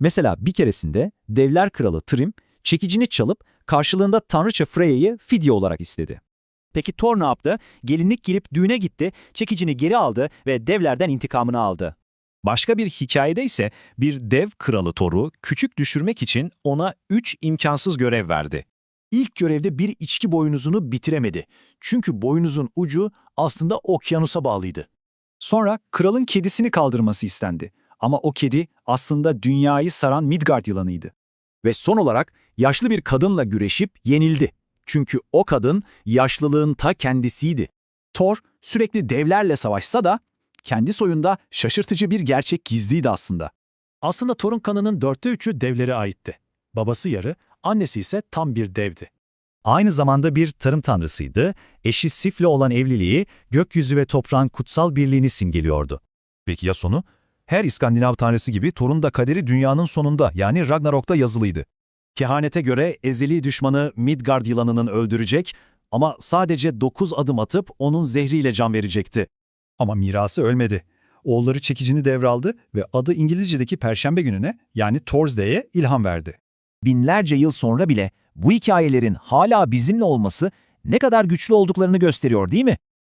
Mesela bir keresinde devler kralı Trim, çekicini çalıp karşılığında tanrıça Freya'yı fidye olarak istedi. Peki Thor ne yaptı? Gelinlik giyip düğüne gitti, çekicini geri aldı ve devlerden intikamını aldı. Başka bir hikayede ise bir dev kralı Thor'u küçük düşürmek için ona üç imkansız görev verdi. İlk görevde bir içki boynuzunu bitiremedi. Çünkü boynuzun ucu aslında okyanusa bağlıydı. Sonra kralın kedisini kaldırması istendi. Ama o kedi aslında dünyayı saran Midgard yılanıydı. Ve son olarak yaşlı bir kadınla güreşip yenildi. Çünkü o kadın yaşlılığın ta kendisiydi. Thor sürekli devlerle savaşsa da kendi soyunda şaşırtıcı bir gerçek gizliydi aslında. Aslında Thor'un kanının dörtte üçü devlere aitti. Babası yarı, annesi ise tam bir devdi. Aynı zamanda bir tarım tanrısıydı, eşi Sif'le olan evliliği gökyüzü ve toprağın kutsal birliğini simgeliyordu. Peki ya sonu? Her İskandinav tanrısı gibi Thor'un da kaderi dünyanın sonunda yani Ragnarok'ta yazılıydı. Kehanete göre ezeli düşmanı Midgard yılanının öldürecek ama sadece 9 adım atıp onun zehriyle can verecekti. Ama mirası ölmedi. Oğulları çekicini devraldı ve adı İngilizce'deki Perşembe gününe yani Thursday'e ilham verdi. Binlerce yıl sonra bile bu hikayelerin hala bizimle olması ne kadar güçlü olduklarını gösteriyor değil mi?